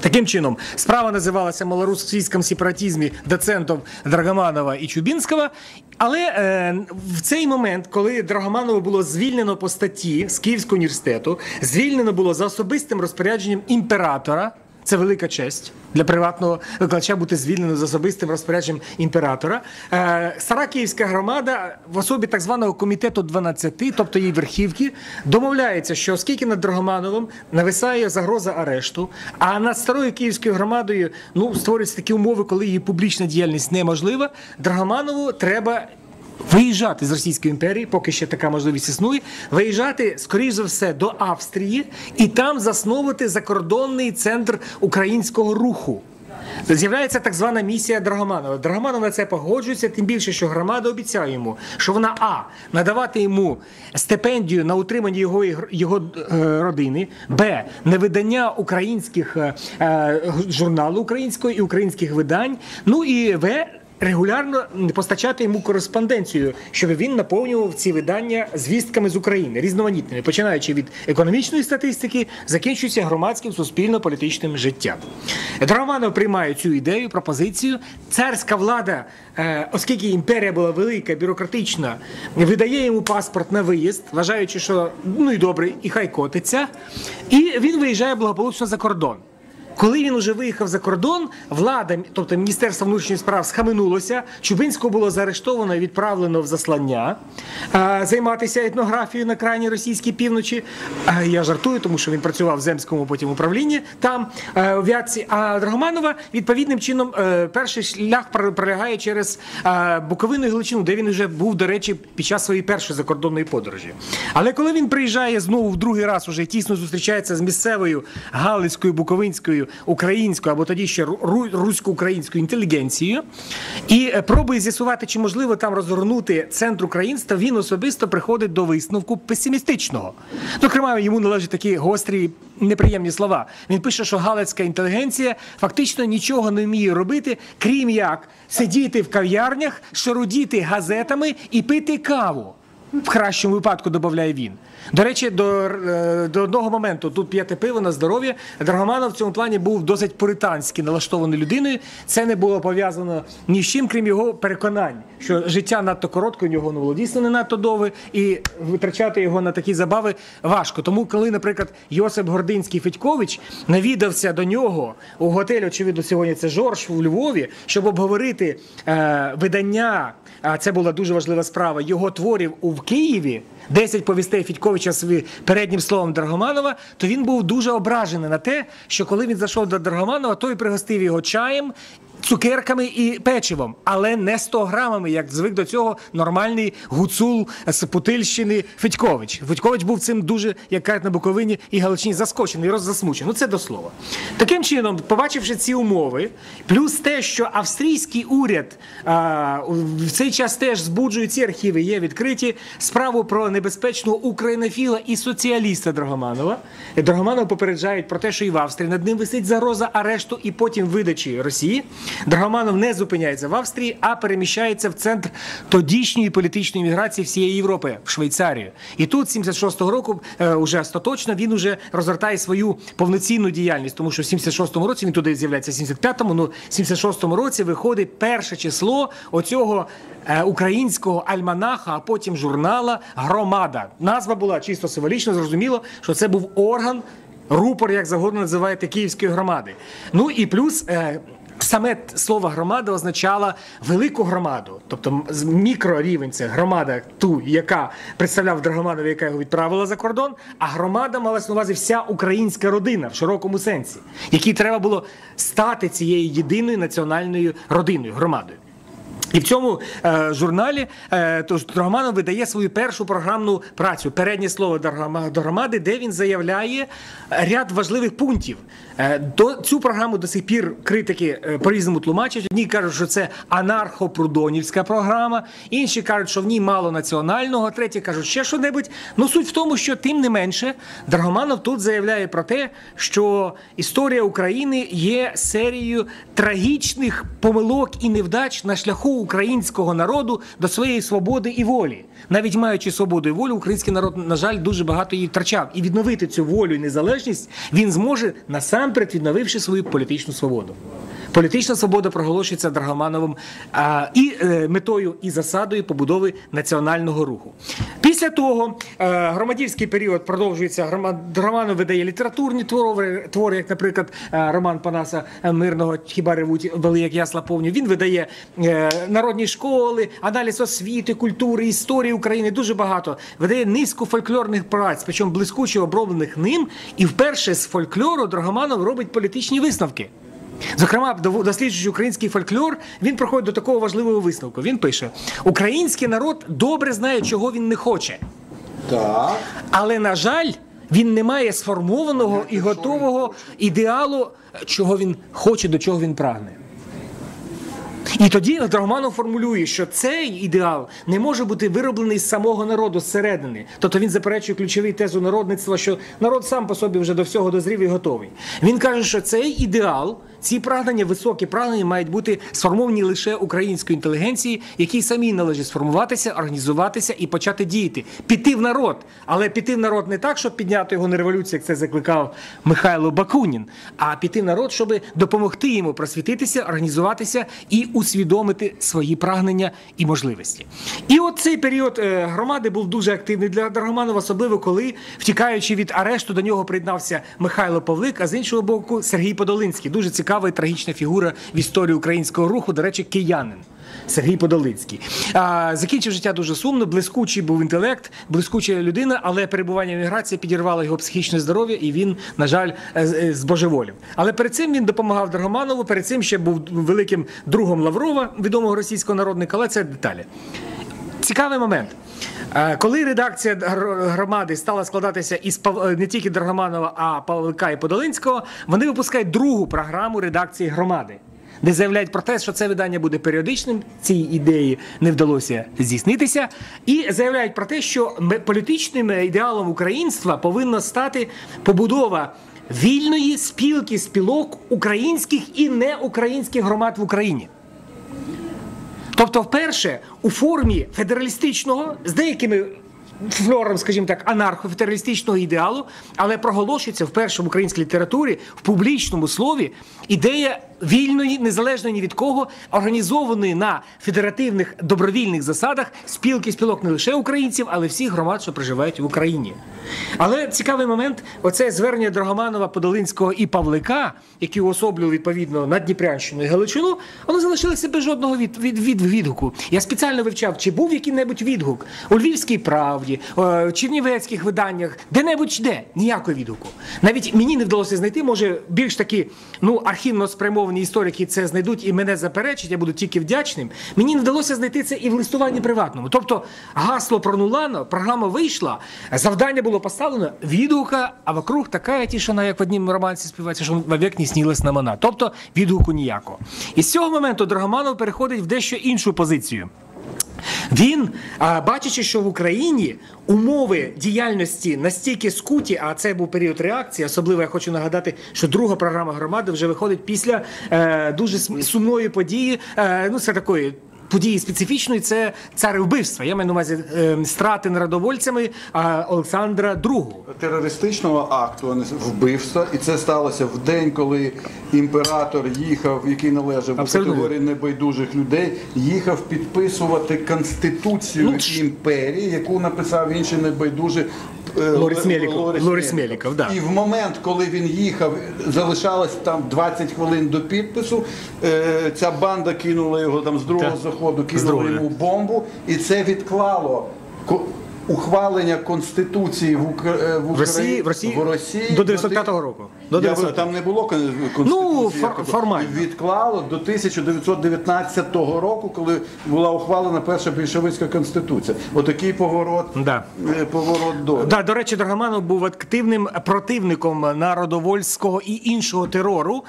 Таким чином, справа називалася малоросійському сепаратизмі доцентом Драгоманова і Чубінського. Але е, в цей момент, коли Драгоманова було звільнено по статті з Київського університету, звільнено було за особистим розпорядженням імператора. Це велика честь для приватного викладача бути звільненим з особистим розпорядженням імператора. Е, Стара київська громада в особі так званого комітету 12, тобто її верхівки, домовляється, що оскільки над Драгомановим нависає загроза арешту, а над старою київською громадою ну створюються такі умови, коли її публічна діяльність неможлива. Драгоманову треба. Виїжджати з Російської імперії, поки ще така можливість існує, виїжджати, скоріш за все, до Австрії і там засновувати закордонний центр українського руху. З'являється так звана місія Драгоманова. Драгоманов на це погоджується, тим більше, що громада обіцяє йому, що вона а надавати йому стипендію на утримання його його е, родини, б невидання українських е, е, журналу українського і українських видань. Ну і в регулярно постачати йому кореспонденцію, щоб він наповнював ці видання звістками з України різноманітними, починаючи від економічної статистики, закінчуючи громадським суспільно-політичним життям. Драгоманов приймає цю ідею, пропозицію. Царська влада, е, оскільки імперія була велика, бюрократична, видає йому паспорт на виїзд, вважаючи, що ну і добре, і хай котиться, і він виїжджає благополучно за кордон. Коли він уже виїхав за кордон, влада, тобто Міністерство внутрішніх справ, схаменулося. Чубинського було заарештовано і відправлено в заслання а, займатися етнографією на крайній російській півночі. А, я жартую, тому що він працював в земському потім управлінні там а, у Вятці. А Драгоманова відповідним чином е, перший шлях пролягає через Буковину і Галичину, де він вже був, до речі, під час своєї першої закордонної подорожі. Але коли він приїжджає знову в другий раз, уже тісно зустрічається з місцевою Галицькою Буковинською українською або тоді ще русько-українською інтелігенцією і е, пробує з'ясувати, чи можливо там розгорнути центр українства. Він особисто приходить до висновку песимістичного. Зокрема, йому належать такі гострі. Неприємні слова. Він пише, що галицька інтелігенція фактично нічого не вміє робити, крім як сидіти в кав'ярнях, шарудіти газетами і пити каву. В кращому випадку додає він. До речі, до е, до одного моменту тут п'яте пиво на здоров'я. Драгоманов в цьому плані був досить пуританськи налаштованою людиною. Це не було пов'язано ні з чим, крім його переконань, що життя надто коротке, у нього було дійсно не надто довге, і витрачати його на такі забави важко. Тому, коли, наприклад, Йосип Гординський Федькович навідався до нього у готель, очевидно, сьогодні це Жорж у Львові, щоб обговорити е, видання. А це була дуже важлива справа його творів у Києві. 10 повістей Фідьковича з переднім словом Драгоманова, то він був дуже ображений на те, що коли він зайшов до Драгоманова, той пригостив його чаєм цукерками і печивом, але не 100 грамами, як звик до цього нормальний гуцул з Путильщини Федькович. Федькович був цим дуже, як кажуть на Буковині і Галичині, заскочений, роззасмучений. Ну це до слова. Таким чином, побачивши ці умови, плюс те, що австрійський уряд а, в цей час теж збуджує ці архіви, є відкриті справу про небезпечного українофіла і соціаліста Драгоманова. Драгоманов попереджають про те, що і в Австрії над ним висить загроза арешту і потім видачі Росії. Драгоманов не зупиняється в Австрії, а переміщається в центр тодішньої політичної міграції всієї Європи в Швейцарію. І тут, 76-го року, е, уже остаточно він уже розгортає свою повноцінну діяльність, тому що в 76-му році він туди з'являється в 75-му, ну в 76-му році виходить перше число оцього. Е, українського альманаха, а потім журнала Громада назва була чисто символічно. Зрозуміло, що це був орган, рупор, як завгодно називаєте київської громади. Ну і плюс е, Саме слово громада означало велику громаду, тобто мікрорівень це громада, ту, яка представляв Драгоманова, яка його відправила за кордон. А громада малась на увазі вся українська родина в широкому сенсі, якій треба було стати цією єдиною національною родиною громадою. І в цьому е, журналі е, тож Драгоманов видає свою першу програмну працю переднє слово до громади, де він заявляє ряд важливих пунктів. Е, до цю програму до сих пір критики е, по різному тлумачать. Одні кажуть, що це анархопрудонівська програма, інші кажуть, що в ній мало національного, треті кажуть, ще що небудь. Ну суть в тому, що тим не менше Драгоманов тут заявляє про те, що історія України є серією трагічних помилок і невдач на шляху. Українського народу до своєї свободи і волі. Навіть маючи свободу і волю, український народ, на жаль, дуже багато її втрачав. І відновити цю волю і незалежність він зможе насамперед відновивши свою політичну свободу. Політична свобода проголошується Драгомановим а, і е, метою і засадою побудови національного руху. Після того е, громадівський період продовжується. Драгоманов видає літературні твори, твори, як, наприклад, е, роман Панаса Мирного Хіба ревуть вели, як ясла повню. Він видає е, народні школи, аналіз освіти, культури, історії України. Дуже багато видає низку фольклорних праць, причому блискуче оброблених ним. І вперше з фольклору Драгоманов робить політичні висновки. Зокрема, досліджуючи український фольклор, він проходить до такого важливого висновку. Він пише: Український народ добре знає, чого він не хоче. Так. Але, на жаль, він не має сформованого і готового ідеалу, чого він хоче, до чого він прагне. І тоді Драгоманов формулює, що цей ідеал не може бути вироблений з самого народу зсередини. Тобто він заперечує ключовий тезу народництва, що народ сам по собі вже до всього дозрів і готовий. Він каже, що цей ідеал, ці прагнення, високі прагнення мають бути сформовані лише українською інтелігенції, якій самій належить сформуватися, організуватися і почати діяти, піти в народ. Але піти в народ не так, щоб підняти його на революцію, як це закликав Михайло Бакунін, а піти в народ, щоб допомогти йому просвітитися, організуватися і усвідомити свої прагнення і можливості. І от цей період е, громади був дуже активний для Драгоманова, особливо коли, втікаючи від арешту, до нього приєднався Михайло Павлик, а з іншого боку, Сергій Подолинський. Дуже цікава і трагічна фігура в історії українського руху, до речі, киянин. Сергій Подолинський. А, закінчив життя дуже сумно, блискучий був інтелект, блискуча людина, але перебування в еміграції підірвало його психічне здоров'я, і він, на жаль, е, е, збожеволів. Але перед цим він допомагав Драгоманову, перед цим ще був великим другом Лаврова, відомого російського народника, але це деталі. Цікавий момент. Е, Коли редакція громади стала складатися із не тільки Драгоманова, а Павлика і Подолинського, вони випускають другу програму редакції громади, де заявляють про те, що це видання буде періодичним. Цій ідеї не вдалося здійснитися, і заявляють про те, що політичним ідеалом українства повинна стати побудова. Вільної спілки спілок українських і неукраїнських громад в Україні. Тобто, вперше у формі федералістичного з деякими флором, скажімо так, анархо-федералістичного ідеалу, але проголошується вперше в українській літературі в публічному слові ідея вільної, незалежної ні від кого, організованої на федеративних добровільних засадах спілки спілок не лише українців, але всіх громад, що проживають в Україні. Але цікавий момент: оце звернення Драгоманова, Подолинського і Павлика, які уособлювали відповідно Надніпрянщину і Галичину, воно залишилося без жодного від, від, від, відгуку. Я спеціально вивчав, чи був який-небудь відгук у Львівській правді, чернівецьких виданнях, де-небудь де ніякого відгуку. Навіть мені не вдалося знайти, може, більш такі ну, архівно спрямовані історики це знайдуть і мене заперечать, я буду тільки вдячним. Мені не вдалося знайти це і в листуванні приватному. Тобто гасло пронулано, програма вийшла, завдання було поставлено, відгука, а вокруг така тішина, як в однім романці співається, що вовек не снілась на мана. Тобто відгуку ніякого. І з цього моменту Драгоманов переходить в дещо іншу позицію. Він, бачачи, що в Україні умови діяльності настільки скуті, а це був період реакції. Особливо я хочу нагадати, що друга програма громади вже виходить після е, дуже сумної події. Е, ну, це такої. Події специфічної це царевбивства. Я маю на увазі е, страти народовольцями е, Олександра II. Терористичного акту, а не вбивства, і це сталося в день, коли імператор їхав, який належав до Абсолютно. категорії небайдужих людей, їхав підписувати конституцію Ну, імперії, яку написав інший небайдужий е, Лорис Ле- Меліков. Лорис да. І в момент, коли він їхав, залишалось там 20 хвилин до підпису. е, Ця банда кинула його там з другого Так. заходу, Кинула другого. йому бомбу, і це відклало. Ухвалення конституції в, Укра... е, в, Росії- в Росії в Росії до 95-го року. До Я 900. говорю, там не було кон- конституції. Ну, фор- формально. відклало до 1919 року, коли була ухвалена перша більшовицька конституція. Отакий поворот, Да. е, поворот долі. Да, до речі, Драгоманов був активним противником народовольського і іншого терору.